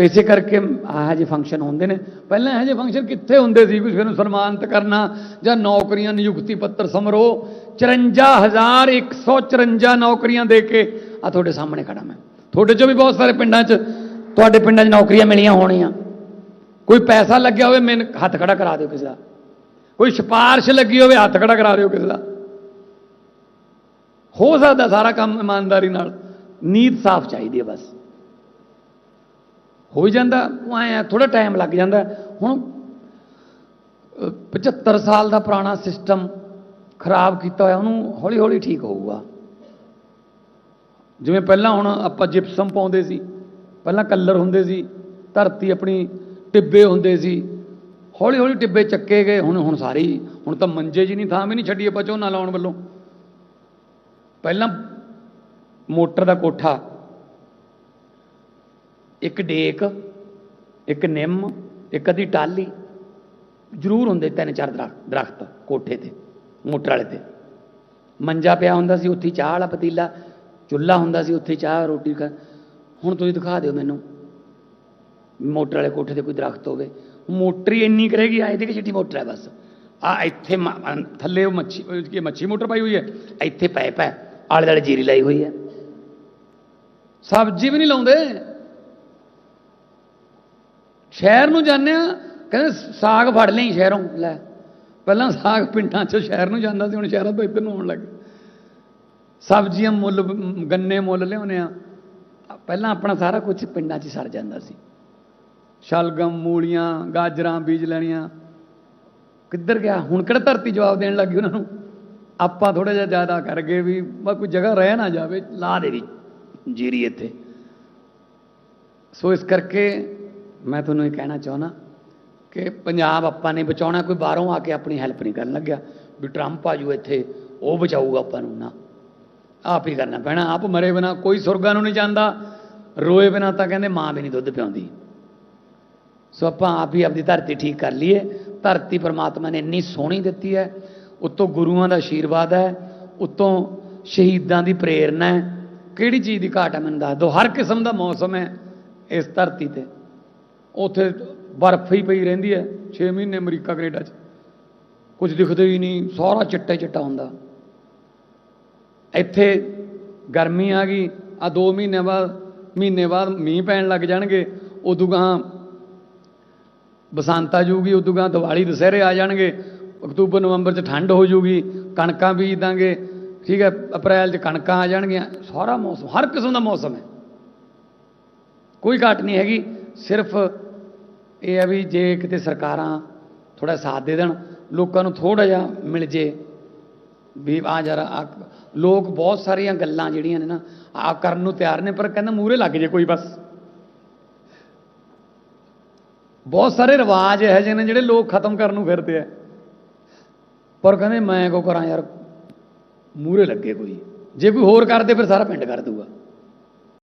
ਇਸੇ ਕਰਕੇ ਆਹ ਜਿਹੇ ਫੰਕਸ਼ਨ ਹੁੰਦੇ ਨੇ। ਪਹਿਲਾਂ ਇਹੋ ਜਿਹੇ ਫੰਕਸ਼ਨ ਕਿੱਥੇ ਹੁੰਦੇ ਸੀ ਕਿਸੇ ਨੂੰ ਸਨਮਾਨਿਤ ਕਰਨਾ ਜਾਂ ਨੌਕਰੀਆਂ, ਨਿਯੁਕਤੀ ਪੱਤਰ ਸਮਾਰੋਹ 54154 ਨੌਕਰੀਆਂ ਦੇ ਕੇ ਆ ਤੁਹਾਡੇ ਸਾਹਮਣੇ ਖੜਾ ਮੈਂ। ਤੁਹਾਡੇ ਚੋਂ ਵੀ ਬਹੁਤ ਸਾਰੇ ਪਿੰਡਾਂ 'ਚ ਤੁਹਾਡੇ ਪਿੰਡਾਂ 'ਚ ਨੌਕਰੀਆਂ ਮਿਲੀਆਂ ਹੋਣੀਆਂ। ਕੋਈ ਪੈਸਾ ਲੱਗਿਆ ਹੋਵੇ, ਮੈਨੂੰ ਹੱਥ ਖੜਾ ਕਰਾ ਦਿਓ ਕਿਸੇ ਦਾ। ਕੋਈ ਸਿਫਾਰਿਸ਼ ਲੱਗੀ ਹੋਵੇ, ਹੱਥ ਖੜਾ ਕਰਾ ਦਿਓ ਕਿਸੇ ਦਾ। ਹੋ ਸਕਦਾ ਸਾਰਾ ਕੰਮ ਇਮਾਨਦਾਰੀ ਨਾਲ। ਨੀਤ ਸਾਫ਼ ਚਾਹੀਦੀ ਹੈ ਬਸ। ਹੋ ਹੀ ਜਾਂਦਾ ਉਹ ਐ ਥੋੜਾ ਟਾਈਮ ਲੱਗ ਜਾਂਦਾ। ਹੁਣ ਅਹ, 75 ਸਾਲ ਦਾ ਪੁਰਾਣਾ ਸਿਸਟਮ ਖਰਾਬ ਕੀਤਾ ਹੋਇਆ ਉਹਨੂੰ ਹੌਲੀ ਹੌਲੀ ਠੀਕ ਹੋਊਗਾ। ਜਿਵੇਂ ਪਹਿਲਾਂ ਹੁਣ ਆਪਾਂ ਜਿਪਸਮ ਪਾਉਂਦੇ ਸੀ ਪਹਿਲਾਂ ਕਲਰ ਹੁੰਦੇ ਸੀ ਧਰਤੀ ਆਪਣੀ ਟਿੱਬੇ ਹੁੰਦੇ ਸੀ ਹੌਲੀ ਹੌਲੀ ਟਿੱਬੇ ਚੱਕੇ ਗਏ ਹੁਣ ਹੁਣ ਸਾਰੇ ਹੁਣ ਤਾਂ ਮੰਜੇ ਜੀ ਨਹੀਂ ਥਾਂ ਵੀ ਨਹੀਂ ਛੱਡੀ ਆਪਾਂ ਝੋਨਾ ਲਾਉਣ ਵੱਲੋਂ। ਪਹਿਲਾਂ ਮੋਟਰ ਦਾ ਕੋਠਾ ਇੱਕ ਡੇਕ, ਇੱਕ ਨਿੰਮ, ਇੱਕ ਅੱਧੀ ਟਾਲੀ ਜ਼ਰੂਰ ਹੁੰਦੇ ਤਿੰਨ ਚਾਰ ਦਰਖਤ ਦਰਖਤ ਕੋਠੇ ਤੇ, ਮੋਟਰ ਵਾਲੇ ਤੇ। ਮੰਜਾ ਪਿਆ ਹੁੰਦਾ ਸੀ ਉੱਥੇ ਚਾਹ ਵਾਲਾ ਪਤੀਲਾ, ਚੁੱਲ੍ਹਾ ਹੁੰਦਾ ਸੀ ਉੱਥੇ ਚਾਹ, ਰੋਟੀ ਖਾ, ਹੁਣ ਤੁਸੀਂ ਦਿਖਾ ਦਿਓ ਮੈਨੂੰ। ਮੋਟਰ ਵਾਲੇ ਕੋਠੇ ਤੇ ਕੋਈ ਦਰਖਤ ਹੋਵੇ। ਮੋਟਰ ਹੀ ਇੰਨੀ ਕਰੇਗੀ ਆਏ ਕਿ ਛਿੱਟੀ ਮੋਟਰ ਹੈ ਬਸ। ਆ ਇੱਥੇ ਮ- ਥੱਲੇ ਉਹ ਮੱਛੀ ਉਹ ਮੱਛੀ ਮੋਟਰ ਪਾਈ ਹੋਈ ਹੈ? ਇੱਥੇ ਪਾਈਪ ਹੈ ਆਲੇ ਦੁਆਲੇ ਜੀਰੀ ਲਾਈ ਹੋਈ ਹੈ। ਸਬਜ਼ੀ ਵੀ ਨਹੀਂ ਲਾਉਂਦੇ। ਸ਼ਹਿਰ ਨੂੰ ਜਾਂਦੇ ਆ ਕਹਿੰਦੇ ਸਾਗ ਫੜ ਲਈ ਸ਼ਹਿਰੋਂ, ਲੈ। ਪਹਿਲਾਂ ਸਾਗ ਪਿੰਡਾਂ 'ਚੋਂ ਸ਼ਹਿਰ ਨੂੰ ਜਾਂਦਾ ਸੀ, ਹੁਣ ਸ਼ਹਿਰਾਂ ਤੋਂ ਇੱਧਰ ਨੂੰ ਆਉਣ ਲੱਗ ਸਬਜ਼ੀਆਂ ਮੁੱਲ, ਗੰਨੇ ਮੁੱਲ ਲਿਆਉਂਦੇ ਆ ਪਹਿਲਾਂ ਆਪਣਾ ਸਾਰਾ ਕੁਝ ਪਿੰਡਾਂ 'ਚ ਹੀ ਸਰ ਜਾਂਦਾ ਸੀ। ਸ਼ਲਗਮ, ਮੂਲੀਆਂ, ਗਾਜਰਾਂ, ਬੀਜ ਲੈਣੀਆਂ। ਕਿੱਧਰ ਗਿਆ? ਹੁਣ ਕਿਹੜਾ ਧਰਤੀ ਜਵਾਬ ਦੇਣ ਲੱਗੀ ਉਹਨਾਂ ਨੂੰ? ਆਪਾਂ ਥੋੜਾ ਜਿਹਾ ਜ਼ਿਆਦਾ ਕਰ ਗਏ ਵੀ ਮੈਂ ਕੋਈ ਜਗ੍ਹਾ ਰਹਿ ਨਾ ਜਾਵੇ, ਲਾ ਦੇ ਵੀ ਜੀਰੀ ਇੱਥੇ। ਸੋ ਇਸ ਕਰਕੇ ਮੈਂ ਤੁਹਾਨੂੰ ਇਹ ਕਹਿਣਾ ਚਾਹੁੰਦਾ ਕਿ ਪੰਜਾਬ ਆਪਾਂ ਨੇ ਬਚਾਉਣਾ, ਕੋਈ ਬਾਹਰੋਂ ਆ ਕੇ ਆਪਣੀ ਹੈਲਪ ਨਹੀਂ ਕਰਨ ਲੱਗਿਆ ਵੀ ਟਰੰਪ ਆ ਜੂ ਇੱਥੇ, ਉਹ ਬਚਾਊਗਾ ਆਪਾਂ ਨੂੰ ਨਾ। ਆਪ ਹੀ ਕਰਨਾ ਪੈਣਾ, ਆਪ ਮਰੇ ਬਿਨਾ ਕੋਈ ਸੁਰਗਾਂ ਨੂੰ ਨਹੀਂ ਜਾਂਦਾ, ਰੋਏ ਬਿਨਾ ਤਾਂ ਕਹਿੰਦੇ ਮਾਂ ਵੀ ਨਹੀਂ ਦੁੱਧ ਪਿਆਉਂਦੀ। ਸੋ ਆਪਾਂ ਆਪ ਹੀ ਆਪਦੀ ਧਰਤੀ ਠੀਕ ਕਰ ਲਈਏ, ਧਰਤੀ ਪਰਮਾਤਮਾ ਨੇ ਇੰਨੀ ਸੋਹਣੀ ਦਿੱਤੀ ਹੈ, ਉੱਤੋਂ ਗੁਰੂਆਂ ਦਾ ਆਸ਼ੀਰਵਾਦ ਹੈ, ਉੱਤੋਂ ਸ਼ਹੀਦਾਂ ਦੀ ਪ੍ਰੇਰਣਾ ਹੈ। ਕਿਹੜੀ ਚੀਜ਼ ਦੀ ਘਾਟ ਹੈ ਮੈਨੂੰ ਦੱਸ ਦਿਓ, ਹਰ ਕਿਸਮ ਦਾ ਮੌਸਮ ਹੈ ਇਸ ਧਰਤੀ ਤੇ। ਉੱਥੇ ਬਰਫ਼ ਹੀ ਪਈ ਰਹਿੰਦੀ ਹੈ 6 ਮਹੀਨੇ ਅਮਰੀਕਾ, ਕੈਨੇਡਾ 'ਚ। ਕੁਝ ਦਿਖਦਾ ਹੀ ਨਹੀਂ, ਸਾਰਾ ਚਿੱਟਾ ਹੀ ਚਿੱਟਾ ਹੁੰਦਾ। ਇੱਥੇ ਗਰਮੀ ਆ ਗਈ, ਆ 2 ਮਹੀਨੇ ਬਾਅਦ ਮਹੀਨੇ ਬਾਅਦ ਮੀਂਹ ਪੈਣ ਲੱਗ ਜਾਣਗੇ, ਉਦੋਂ ਗਾਂ ਬਸੰਤ ਆ ਜੂਗੀ ਉਦੋਂ ਗਾਂ ਦੀਵਾਲੀ ਦੁਸਹਿਰੇ ਆ ਜਾਣਗੇ, ਅਕਤੂਬਰ, ਨਵੰਬਰ 'ਚ ਠੰਡ ਹੋ ਜੂਗੀ ਕਣਕਾਂ ਬੀਜ ਦਾਂਗੇ, ਠੀਕ ਹੈ, ਅਪ੍ਰੈਲ 'ਚ ਕਣਕਾਂ ਆ ਜਾਣਗੀਆਂ, ਸਾਰਾ ਮੌਸਮ, ਹਰ ਕਿਸਮ ਦਾ ਮੌਸਮ ਹੈ। ਕੋਈ ਘਾਟ ਨਹੀਂ ਹੈਗੀ, ਸਿਰਫ ਇਹ ਆ ਵੀ ਜੇ ਕਿਤੇ ਸਰਕਾਰਾਂ ਥੋੜਾ ਸਾਥ ਦੇ ਦੇਣ, ਲੋਕਾਂ ਨੂੰ ਥੋੜਾ ਜਿਹਾ ਮਿਲ ਜੇ, ਵੀ ਆ ਜਰਾ ਆ ਲੋਕ ਬਹੁਤ ਸਾਰੀਆਂ ਗੱਲਾਂ ਜਿਹੜੀਆਂ ਨੇ ਨਾ, ਆ ਕਰਨ ਨੂੰ ਤਿਆਰ ਨੇ, ਪਰ ਕਹਿੰਦਾ ਮੂਰੇ ਲੱਗ ਜੇ ਕੋਈ ਬਸ। ਬਹੁਤ ਸਾਰੇ ਰਿਵਾਜ ਇਹੋ ਜਿਹੇ ਨੇ ਜਿਹੜੇ ਲੋਕ ਖਤਮ ਕਰਨ ਨੂੰ ਫਿਰਦੇ ਆ। ਪਰ ਕਹਿੰਦੇ ਮੈਂ ਕੋ ਕਰਾਂ ਯਾਰ ਮੂਰੇ ਲੱਗੇ ਕੋਈ। ਜੇ ਕੋਈ ਹੋਰ ਕਰਦੇ, ਫਿਰ ਸਾਰਾ ਪਿੰਡ ਕਰ ਦੂਗਾ